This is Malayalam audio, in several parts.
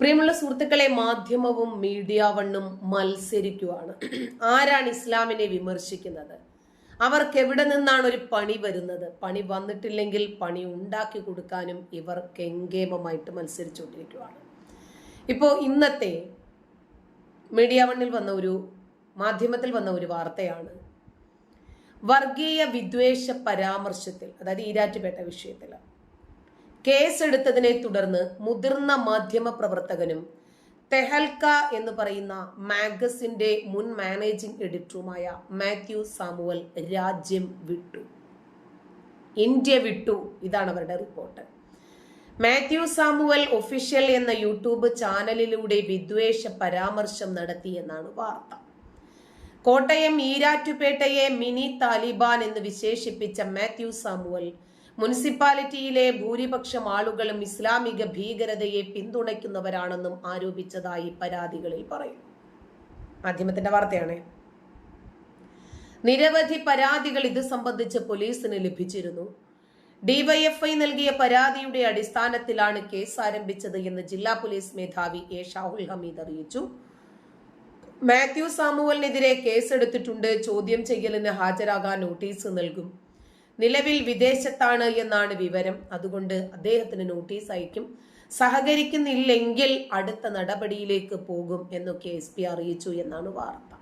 പ്രിയമുള്ള സുഹൃത്തുക്കളെ മാധ്യമവും മീഡിയ വണ്ണും മത്സരിക്കുവാണ്. ആരാണ് ഇസ്ലാമിനെ വിമർശിക്കുന്നത്? അവർക്ക് എവിടെ നിന്നാണ് ഒരു പണി വരുന്നത്? പണി വന്നിട്ടില്ലെങ്കിൽ പണി ഉണ്ടാക്കി കൊടുക്കാനും ഇവർ കെങ്കേമമായിട്ട് മത്സരിച്ചുകൊണ്ടിരിക്കുകയാണ് ഇപ്പോൾ ഇന്നത്തെ മീഡിയ വണ്ണിൽ വന്ന ഒരു മാധ്യമത്തിൽ വന്ന ഒരു വാർത്തയാണ്. വർഗീയ വിദ്വേഷ പരാമർശത്തിൽ അതായത് ഈരാറ്റുപേട്ട വിഷയത്തിൽ കേസെടുത്തതിനെ തുടർന്ന് മുതിർന്ന മാധ്യമ പ്രവർത്തകനും തെഹൽക്ക എന്ന് പറയുന്ന മാഗസിന്റെ മുൻ മാനേജിംഗ് എഡിറ്ററുമായ മാത്യു സാമുവൽ രാജ്യം വിട്ടു. ഇന്ത്യ വിട്ടു ഇതാണ് അവരുടെ റിപ്പോർട്ട്. മാത്യു സാമുവൽ ഒഫീഷ്യൽ എന്ന യൂട്യൂബ് ചാനലിലൂടെ വിദ്വേഷ പരാമർശം നടത്തി എന്നാണ് വാർത്ത. കോട്ടയം ഈരാറ്റുപേട്ടയെ മിനി താലിബാൻ എന്ന് വിശേഷിപ്പിച്ച മാത്യു സാമുവൽ മുനിസിപ്പാലിറ്റിയിലെ ഭൂരിപക്ഷം ആളുകളും ഇസ്ലാമിക ഭീകരതയെ പിന്തുണയ്ക്കുന്നവരാണെന്നും ആരോപിച്ചതായി പരാതികളിൽ പറയുന്നു. മാധ്യമത്തിന്റെ വാർത്തയാണ്. നിരവധി പരാതികൾ ഇത് സംബന്ധിച്ച് പോലീസിന് ലഭിച്ചിരുന്നു. ഡിവൈഎഫ്ഐ നൽകിയ പരാതിയുടെ അടിസ്ഥാനത്തിലാണ് കേസ് ആരംഭിച്ചത് എന്ന് ജില്ലാ പോലീസ് മേധാവി എ ഷാഹുൽ ഹമീദ് അറിയിച്ചു. മാത്യു സാമുവലിനെതിരെ കേസെടുത്തിട്ടുണ്ട്. ചോദ്യം ചെയ്യലിന് ഹാജരാകാൻ നോട്ടീസ് നൽകും. നിലവിൽ വിദേശത്താണ് എന്നാണ് വിവരം. അതുകൊണ്ട് അദ്ദേഹത്തിന് നോട്ടീസ് അയക്കും. സഹകരിക്കുന്നില്ലെങ്കിൽ അടുത്ത നടപടിയിലേക്ക് പോകും എന്നൊക്കെ എസ് പി അറിയിച്ചു എന്നാണ് വാർത്ത.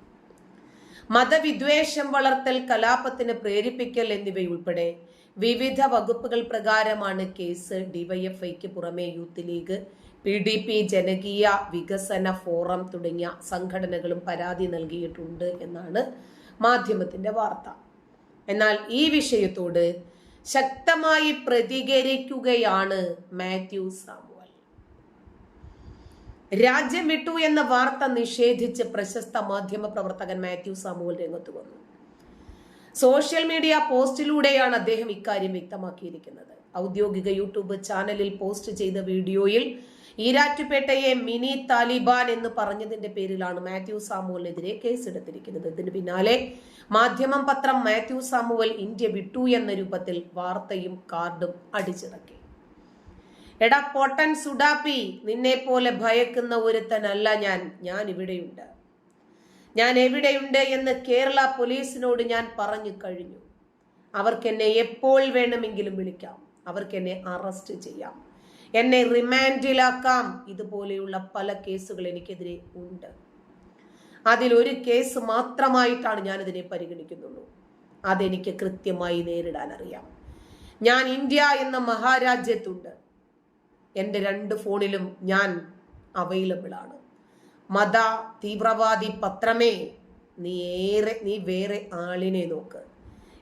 മതവിദ്വേഷം വളർത്തൽ കലാപത്തിന് പ്രേരിപ്പിക്കൽ എന്നിവയുൾപ്പെടെ വിവിധ വകുപ്പുകൾ പ്രകാരമാണ് കേസ് ഡിവൈഎഫ്ഐക്ക് പുറമെ Youth League P D P ജനകീയ വികസന ഫോറം തുടങ്ങിയ സംഘടനകളും പരാതി നൽകിയിട്ടുണ്ട് എന്നാണ് മാധ്യമത്തിന്റെ വാർത്ത. എന്നാൽ ഈ വിഷയത്തോട് ശക്തമായി പ്രതികരിക്കുകയാണ് മാത്യു സാമുവൽ. രാജ്യം വിട്ടു എന്ന വാർത്ത നിഷേധിച്ച് പ്രശസ്ത മാധ്യമ പ്രവർത്തകൻ മാത്യു സാമുവൽ രംഗത്ത് വന്നു. സോഷ്യൽ മീഡിയ പോസ്റ്റിലൂടെയാണ് അദ്ദേഹം ഇക്കാര്യം വ്യക്തമാക്കിയിരിക്കുന്നത്. ഔദ്യോഗിക യൂട്യൂബ് ചാനലിൽ പോസ്റ്റ് ചെയ്ത വീഡിയോയിൽ ഈരാറ്റുപേട്ടയെ മിനി താലിബാൻ എന്ന് പറഞ്ഞതിന്റെ പേരിലാണ് മാത്യു സാമുവലിനെതിരെ കേസെടുത്തിരിക്കുന്നത്. ഇതിന് പിന്നാലെ മാധ്യമം പത്രം മാത്യു സാമുവൽ ഇന്ത്യ വിട്ടു എന്ന രൂപത്തിൽ വാർത്തയും കാർഡും അടിച്ചിറക്കി. എടാ പൊട്ടൻ സുഡാപ്പി നിന്നെ പോലെ ഭയക്കുന്ന ഒരുത്തനല്ല ഞാൻ. ഞാൻ ഇവിടെയുണ്ട് ഞാൻ എവിടെയുണ്ട് എന്ന് കേരള പോലീസിനോട് ഞാൻ പറഞ്ഞു കഴിഞ്ഞു. അവർക്കെന്നെ എപ്പോൾ വേണമെങ്കിലും വിളിക്കാം. അവർക്കെന്നെ അറസ്റ്റ് ചെയ്യാം. എന്നെ റിമാൻഡിലാക്കാം ഇതുപോലെയുള്ള പല കേസുകൾ എനിക്കെതിരെ ഉണ്ട്. അതിലൊരു കേസ് മാത്രമായിട്ടാണ് ഞാൻ ഇതിനെ പരിഗണിക്കുന്നുള്ളൂ. അതെനിക്ക് കൃത്യമായി നേരിടാൻ അറിയാം. ഞാൻ ഇന്ത്യ എന്ന മഹാരാജ്യത്തുണ്ട്. എന്റെ രണ്ട് ഫോണിലും ഞാൻ അവൈലബിൾ ആണ്. മത തീവ്രവാദി പത്രമേ നീ ഏറെ നീ വേറെ ആളിനെ നോക്ക്.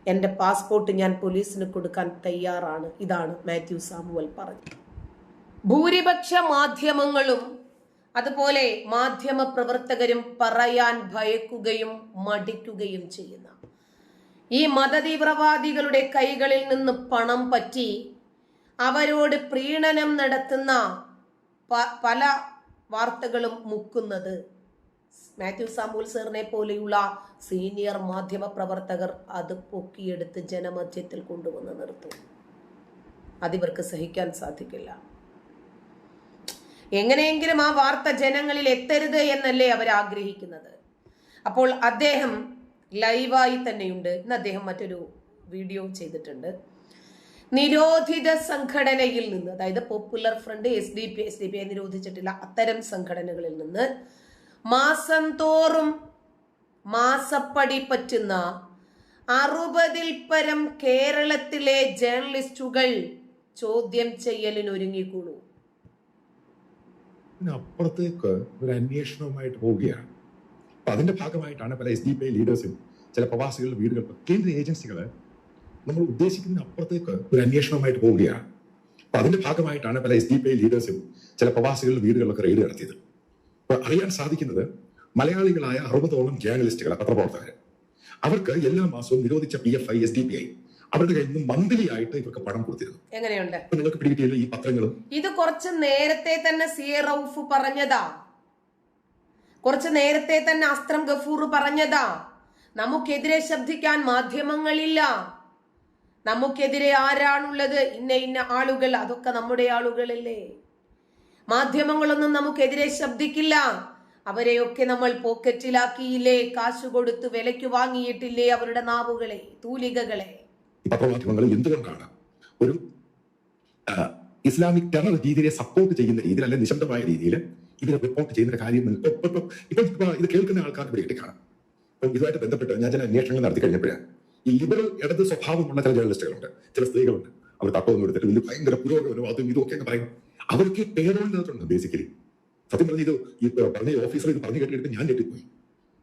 എന്റെ പാസ്പോർട്ട് ഞാൻ പോലീസിന് കൊടുക്കാൻ തയ്യാറാണ്. ഇതാണ് മാത്യു സാമുവൽ പറഞ്ഞത്. ഭൂരിപക്ഷ മാധ്യമങ്ങളും അതുപോലെ മാധ്യമ പ്രവർത്തകരും പറയാൻ ഭയക്കുകയും മടിക്കുകയും ചെയ്യുന്ന ഈ മതതീവ്രവാദികളുടെ കൈകളിൽ നിന്ന് പണം പറ്റി അവരോട് പ്രീണനം നടത്തുന്ന പല വാർത്തകളും മുക്കുന്നത് മാത്യു സാമ്പുൽ സാറിനെ പോലെയുള്ള സീനിയർ മാധ്യമ പ്രവർത്തകർ അത് പൊക്കിയെടുത്ത് ജനമധ്യത്തിൽ കൊണ്ടുവന്ന് നിർത്തും. അതിവർക്ക് സഹിക്കാൻ സാധിക്കില്ല. എങ്ങനെയെങ്കിലും ആ വാർത്ത ജനങ്ങളിൽ എത്തരുത് എന്നല്ലേ അവർ ആഗ്രഹിക്കുന്നത്. അപ്പോൾ അദ്ദേഹം ലൈവായി തന്നെയുണ്ട്. ഇന്ന് അദ്ദേഹം മറ്റൊരു വീഡിയോ ചെയ്തിട്ടുണ്ട്. നിരോധിത സംഘടനയിൽ നിന്ന് അതായത് Popular Front S D P S D P നിരോധിച്ചിട്ടില്ല അത്തരം സംഘടനകളിൽ നിന്ന് മാസം തോറും മാസപ്പടി പറ്റുന്ന അറുപതിൽ പരം കേരളത്തിലെ ജേർണലിസ്റ്റുകൾ ചോദ്യം ചെയ്യലിനൊരുങ്ങിക്കൂടൂ. അപ്പുറത്തേക്ക് ഒരു അന്വേഷണവുമായിട്ട് പോവുകയാണ്. അപ്പൊ അതിന്റെ ഭാഗമായിട്ടാണ് പല എസ് ഡി പി ഐ ലീഡേഴ്സും ചില പ്രവാസികളുടെ വീടുകൾ കേന്ദ്ര ഏജൻസികൾ നമ്മൾ ഉദ്ദേശിക്കുന്ന അപ്പുറത്തേക്ക് ഒരു അന്വേഷണവുമായിട്ട് പോവുകയാണ്. അപ്പൊ അതിന്റെ ഭാഗമായിട്ടാണ് പല എസ് ഡി പി ഐ ലീഡേഴ്സും ചില പ്രവാസികളുടെ വീടുകളിലൊക്കെ റെയ്ഡ് നടത്തിയത്. അപ്പൊ അറിയാൻ സാധിക്കുന്നത് മലയാളികളായ അറുപതോളം ജേർണലിസ്റ്റുകൾ പത്രപ്രവർത്തകർ അവർക്ക് എല്ലാ മാസവും നിരോധിച്ച P F I S D P I അവരുടെ കയ്യിൽ നിന്ന് മന്ത്ലി ആയിട്ട് ഇവർക്ക് പണം കൊടുത്തിരുന്നു. എങ്ങനെയുണ്ട്? നിങ്ങൾക്ക് പിടികിട്ടിയല്ലോ ഈ പത്രങ്ങളും ഇത് കുറച്ച് നേരത്തെ തന്നെ സി എ റൌഫ് പറഞ്ഞതാ. കുറച്ച് നേരത്തെ തന്നെ അസ്ത്രം ഗഫൂർ പറഞ്ഞതാ. നമുക്കെതിരെ ശബ്ദിക്കാൻ മാധ്യമങ്ങളില്ല. നമുക്കെതിരെ ആരാണുള്ളത്? ഇന്ന ഇന്ന ആളുകൾ. അതൊക്കെ നമ്മുടെ ആളുകളല്ലേ. മാധ്യമങ്ങളൊന്നും നമുക്കെതിരെ ശബ്ദിക്കില്ല. അവരെയൊക്കെ നമ്മൾ പോക്കറ്റിലാക്കിയില്ലേ? കാശ് കൊടുത്ത് വിലയ്ക്ക് വാങ്ങിയിട്ടില്ലേ അവരുടെ നാവുകളെ തൂലികകളെ? ഈ പത്രമാധ്യമങ്ങൾ എന്തുകൊണ്ടാണ്? ഒരു ഇസ്ലാമിക് ടെറർ രീതിയെ സപ്പോർട്ട് ചെയ്യുന്ന രീതിയിൽ അല്ലെങ്കിൽ നിശബ്ദമായ രീതിയിൽ ഇതിനെ റിപ്പോർട്ട് ചെയ്യുന്ന കാര്യം ഇപ്പൊ- ഇത് കേൾക്കുന്ന ആൾക്കാർക്ക് വേണ്ടി കാണാം അപ്പം ഇതുമായിട്ട് ബന്ധപ്പെട്ട് ഞാൻ ചില അന്വേഷണങ്ങൾ നടത്തി കഴിഞ്ഞപ്പോഴാണ്. ഈ ലിബറൽ ഇടത് സ്വഭാവമുള്ള ചില ജേർണലിസ്റ്റുകളുണ്ട് ചില സ്ത്രീകളുണ്ട്. അവർ തട്ടമൊന്നും എടുത്തിട്ട് ഭയങ്കര പുരോഗമനവും അതും ഇതും ഒക്കെ പറയും. അവർക്ക് പേരോളിനകത്തുണ്ട് ബേസിക്കലി സത്യം പറഞ്ഞ ഇത് ഈ പറഞ്ഞ ഓഫീസർ ഇത് പറഞ്ഞു കേട്ടിട്ട് ഞാൻ ഞെട്ടിപ്പോയി.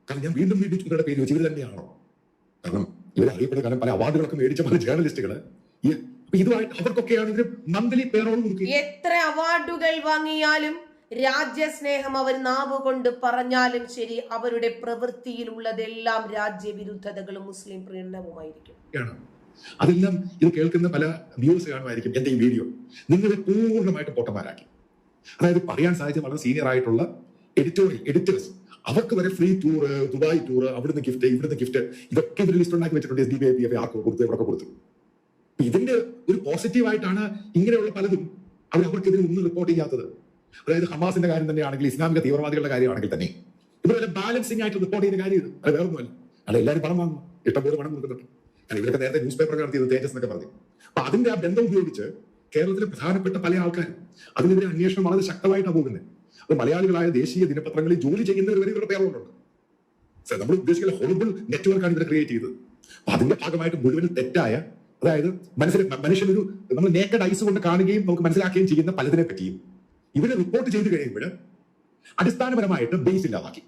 കാരണം ഞാൻ വീണ്ടും വീണ്ടും പേര് ഇവർ തന്നെയാണോ? കാരണം ഇവരെ അറിയപ്പെടുന്ന കാരണം പല അവാർഡുകളൊക്കെ മേടിച്ച പല ജേർണലിസ്റ്റുകൾ. ഇതുമായിട്ട് അവർക്കൊക്കെയാണ് ഇവർ മന്ത്ലി പേറോൾ കൊടുക്കുക. എത്ര അവാർഡുകൾ വാങ്ങിയാലും രാജ്യസ്നേഹം അവർ നാവ് കൊണ്ട് പറഞ്ഞാലും ശരി അവരുടെ പ്രവൃത്തിയിലുള്ളതെല്ലാം രാജ്യവിരുദ്ധതകളും മുസ്ലിം പ്രീണനവുമായിരിക്കും. അതെല്ലാം ഇത് കേൾക്കുന്ന പല വ്യൂസ് കാണുമായിരിക്കും എന്റെ ഈ വീഡിയോ. നിങ്ങളെ പൂർണമായിട്ട് പൊട്ടന്മാരാക്കി. അതായത് പറയാൻ സാധിച്ച വളരെ സീനിയർ ആയിട്ടുള്ള എഡിറ്റോറിയൽ എഡിറ്റേഴ്സ് അവർക്ക് വരെ ഫ്രീ ടൂർ ദുബായ് ടൂർ അവിടുന്ന് ഗിഫ്റ്റ് ഇവിടുന്ന് ഗിഫ്റ്റ് ഇതൊക്കെ ഇവർ ലിസ്റ്റ് ഉണ്ടാക്കി വെച്ചിട്ടുണ്ട് S D B I P F ആർക്ക് കൊടുത്തു ഇവിടെ കൊടുത്തു. ഇതിന്റെ ഒരു പോസിറ്റീവ് ആയിട്ടാണ് ഇങ്ങനെയുള്ള പലതും അവർ അവർക്കെതിരെ ഒന്നും റിപ്പോർട്ട് ചെയ്യാത്തത്. അതായത് ഹമാസിന്റെ കാര്യം തന്നെയാണെങ്കിൽ ഇസ്ലാമിക തീവ്രവാദികളുടെ കാര്യമാണെങ്കിൽ തന്നെ. ഇവരെ ബാലൻസിംഗ് ആയിട്ട് റിപ്പോർട്ട് ചെയ്യുന്ന കാര്യം ഇത്. അത് വേറെ ഒന്നുമല്ല അല്ല എല്ലാവരും പണം വാങ്ങും. ഇഷ്ടംപോലെ പണം കൊടുക്കുന്നുണ്ട് കാരണം ഇവരൊക്കെ നേരത്തെ ന്യൂസ് പേപ്പർ നടത്തിയത് തേജസ് എന്നൊക്കെ പറഞ്ഞു. അപ്പൊ അതിന്റെ ആ ബന്ധം ഉപയോഗിച്ച് കേരളത്തിലെ പ്രധാനപ്പെട്ട പല ആൾക്കാരും അതിനെതിരെ അന്വേഷണം വളരെ ശക്തമായിട്ടാണ് പോകുന്നത്. അത് മലയാളികളായ ദേശീയ ദിനപത്രങ്ങളിൽ ജോലി ചെയ്യുന്നവർ വരെ ഇവരുടെ ഉണ്ട് സർ, നമ്മൾ ഉദ്ദേശിക്കുന്ന ഹൊറിബിൾ നെറ്റ്വർക്കാണ് ഇവർ ക്രിയേറ്റ് ചെയ്തത്. അപ്പൊ അതിന്റെ ഭാഗമായിട്ട് മുഴുവൻ തെറ്റായ അതായത് മനസ്സിൽ മനുഷ്യനൊരു നമ്മൾ നേക്കഡ് ഐസ് കൊണ്ട് കാണുകയും നമുക്ക് മനസ്സിലാക്കുകയും ചെയ്യുന്ന പലതിനെ പറ്റിയും ഇവരെ റിപ്പോർട്ട് ചെയ്ത് കഴിയുമ്പോൾ അടിസ്ഥാനപരമായിട്ട് ബേസ് ഇല്ലാതാക്കി.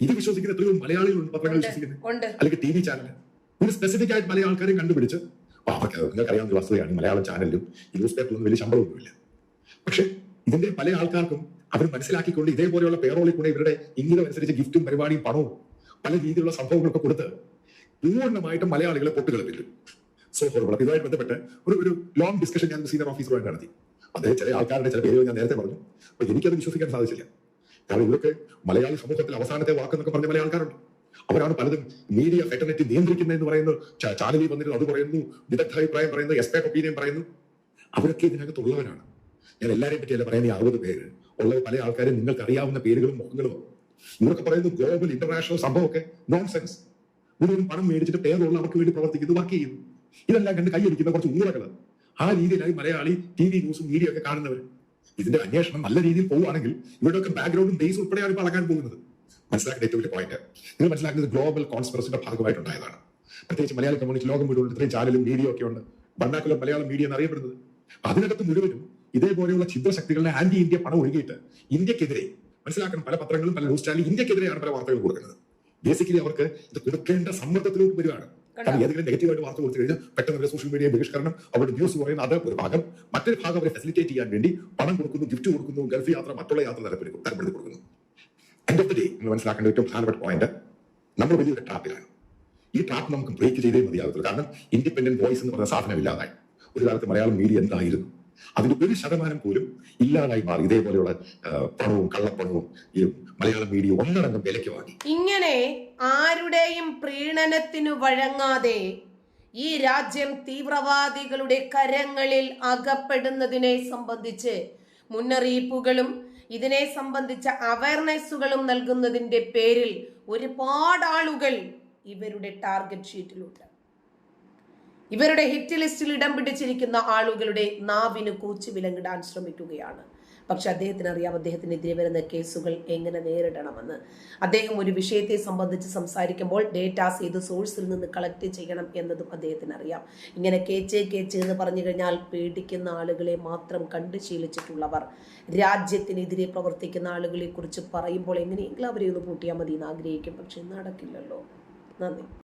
ഇത് വിശ്വസിക്കുന്ന എത്രയോ മലയാളികളുണ്ട് പത്രങ്ങൾ വിശ്വസിക്കുന്നത്. അല്ലെങ്കിൽ ടി വി ചാനൽ ഒരു സ്പെസിഫിക് ആയിട്ട് പല ആൾക്കാരെയും കണ്ടുപിടിച്ച് "ആ, അവർക്ക് നിങ്ങൾക്ക് അറിയാവുന്ന വസ്തുതയാണ് മലയാളം ചാനലിലും ന്യൂസ് പേപ്പറിലും വലിയ ശമ്പളമൊന്നുമില്ല. പക്ഷെ ഇതിന്റെ പല ആൾക്കാർക്കും അവർ മനസ്സിലാക്കിക്കൊണ്ട് ഇതേപോലെയുള്ള പേറോളിൽ കൂടെ ഇവരുടെ ഇംഗിതം അനുസരിച്ച് ഗിഫ്റ്റും പരിപാടിയും പണവും പല രീതിയിലുള്ള സംഭവങ്ങളൊക്കെ കൊടുത്ത് പൂർണമായിട്ടും മലയാളികളെ പൊട്ടുകളിപ്പിക്കും. സോ അപ്പൊ ഇതുമായി ബന്ധപ്പെട്ട് ഒരു ഒരു ലോങ് ഡിസ്കഷൻ ഞാൻ സീനിയർ ഓഫീസറുമായി നടത്തി. അദ്ദേഹം ചില ആൾക്കാരുടെ ചില പേരുകൾ ഞാൻ നേരത്തെ പറഞ്ഞു. അപ്പൊ എനിക്കത് വിശ്വസിക്കാൻ സാധിച്ചില്ല. കാരണം ഇവരൊക്കെ മലയാളി സമൂഹത്തിൽ അവസാനത്തെ വാക്കെന്നൊക്കെ പറഞ്ഞ പല ആൾക്കാരുണ്ട്. അവരാണ് പലതും മീഡിയ ഫെറ്റർനെറ്റി നിയന്ത്രിക്കുന്നത് എന്ന് പറയുന്നു ചാനലിൽ വന്നിട്ട് അത് പറയുന്നു വിദഗ്ധ അഭിപ്രായം പറയുന്നു എക്സ്പേർട്ട് ഒപ്പീനിയൻ പറയുന്നു. അവരൊക്കെ ഇതിനകത്തുള്ളവരാണ്. ഞാൻ എല്ലാവരെയും പറ്റിയല്ല പറയുന്ന ഈ അറുപത് പേര്. ഉള്ള പല ആൾക്കാരും നിങ്ങൾക്ക് അറിയാവുന്ന പേരുകളും മുഖങ്ങളും. ഇവരൊക്കെ പറയുന്നത് ഗ്ലോബൽ ഇന്റർനാഷണൽ സംഭവമൊക്കെ നോൺ സെൻസ് മുഴുവൻ പണം മേടിച്ചിട്ട് പേരുള്ള അവർക്ക് വേണ്ടി പ്രവർത്തിക്കുന്നു വർക്ക് ചെയ്യുന്നു ഇതെല്ലാം കണ്ട് കൈയടിക്കുന്ന കുറച്ച് ഊറകൾ ആ രീതിയിലായി മലയാളി ടി വി ന്യൂസും മീഡിയ ഒക്കെ കാണുന്നവർ ഇതിന്റെ അന്വേഷണം നല്ല രീതിയിൽ പോവുകയാണെങ്കിൽ ഇവരുടെയൊക്കെ ബാക്ക്ഗ്രൗണ്ടും ബേസ് ഉൾപ്പെടെയാണ് ഇപ്പോൾ അളക്കാൻ പോകുന്നത്. മനസ്സിലാക്കേണ്ട ഏറ്റവും വലിയ പോയിന്റ് നിങ്ങൾ മനസ്സിലാക്കുന്നത് ഗ്ലോബൽ കോൺസ്പിറസിന്റെ ഭാഗമായിട്ടുണ്ടായതാണ്. പ്രത്യേകിച്ച് മലയാള കമ്മ്യൂണിറ്റി ലോകം മുഴുവൻ ഇത്രയും ചാനലും മീഡിയ ഒക്കെ ഉണ്ട്. ബണ്ണാക്കുലം മലയാളം മീഡിയ എന്നറിയപ്പെടുന്നത്. അതിനകത്ത് മുഴുവനും ഇതേപോലെയുള്ള ഛിദ്രശക്തികളുടെ ആന്റി ഇന്ത്യ പണം ഒഴുകിയിട്ട് ഇന്ത്യക്കെതിരെ മനസ്സിലാക്കണം പല പത്രങ്ങളും പല ന്യൂസ് ചാനലും ഇന്ത്യക്കെതിരെയാണ് പല വാർത്തകൾ കൊടുക്കുന്നത്. ബേസിക്കലി അവർക്ക് ഇത് കൊടുക്കേണ്ട സമ്മർദ്ദത്തിലോട്ട് വരികയാണ്. കാരണം ഏതെങ്കിലും നെഗറ്റീവായിട്ട് വാർത്ത കൊടുത്തു കഴിഞ്ഞാൽ പെട്ടെന്ന് സോഷ്യൽ മീഡിയ ബഹിഷ്കരണം അവരുടെ ന്യൂസ് പറയുന്ന അത് ഒരു ഭാഗം മറ്റൊരു ഭാഗം അവരെ ഫെസിലിറ്റേറ്റ് ചെയ്യാൻ വേണ്ടി പണം കൊടുക്കുന്നു ഗിഫ്റ്റ് കൊടുക്കുന്നു ഗൾഫ് യാത്ര മറ്റുള്ള യാത്ര തരപ്പെടുത്തി തരപ്പെടുത്തി കൊടുക്കുന്നു. എൻഡ് ഓഫ് ദി ഡേ നിങ്ങൾ മനസ്സിലാക്കേണ്ട ഏറ്റവും പ്രധാനപ്പെട്ട പോയിന്റ് നമ്മൾ വലിയൊരു ട്രാപ്പിലാണ് ഈ ട്രാപ്പ് നമുക്ക് ബ്രേക്ക് ചെയ്തേ മതിയാകത്തുള്ളൂ. കാരണം ഇൻഡിപെൻഡന്റ് വോയിസ് എന്ന് പറഞ്ഞ സാധനം ഇല്ലാതായി. ഒരു കാലത്ത് മലയാളം മീഡിയ എന്തായിരുന്നു? അതിന്റെ ഒരു ശതമാനം പോലും ഇല്ലാതായി മാറി. ഇതേപോലെയുള്ള പണവും കള്ളപ്പണവും ഈ മലയാളം മീഡിയ ഒന്നടങ്കം വിലയ്ക്ക് വാങ്ങി. ഇങ്ങനെ ആരുടെയും പ്രീണനത്തിനു വഴങ്ങാതെ ഈ രാജ്യം തീവ്രവാദികളുടെ കരങ്ങളിൽ അകപ്പെടുന്നതിനെ സംബന്ധിച്ച് മുന്നറിയിപ്പുകളും ഇതിനെ സംബന്ധിച്ച അവയർനെസ്സുകളും നൽകുന്നതിന്റെ പേരിൽ ഒരുപാട് ആളുകൾ ഇവരുടെ ടാർഗറ്റ് ഷീറ്റിലുണ്ട് ഇവരുടെ ഹിറ്റ് ലിസ്റ്റിൽ ഇടം പിടിച്ചിരിക്കുന്ന ആളുകളുടെ നാവിന് കൂച്ചു വിലങ്ങിടാൻ ശ്രമിക്കുകയാണ്. പക്ഷെ അദ്ദേഹത്തിന് അറിയാം അദ്ദേഹത്തിനെതിരെ വരുന്ന കേസുകൾ എങ്ങനെ നേരിടണമെന്ന്. അദ്ദേഹം ഒരു വിഷയത്തെ സംബന്ധിച്ച് സംസാരിക്കുമ്പോൾ ഡേറ്റാസ് ഏത് സോഴ്സിൽ നിന്ന് കളക്ട് ചെയ്യണം എന്നതും അദ്ദേഹത്തിന് അറിയാം ഇങ്ങനെ കേച്ച് കേച്ച് എന്ന് പറഞ്ഞു കഴിഞ്ഞാൽ പേടിക്കുന്ന ആളുകളെ മാത്രം കണ്ടു ശീലിച്ചിട്ടുള്ളവർ രാജ്യത്തിനെതിരെ പ്രവർത്തിക്കുന്ന ആളുകളെ കുറിച്ച് പറയുമ്പോൾ എങ്ങനെയെങ്കിലും അവരെ ഒന്ന് പൂട്ടിയാൽ മതി എന്ന് ആഗ്രഹിക്കും. പക്ഷെ നടക്കില്ലല്ലോ. നന്ദി.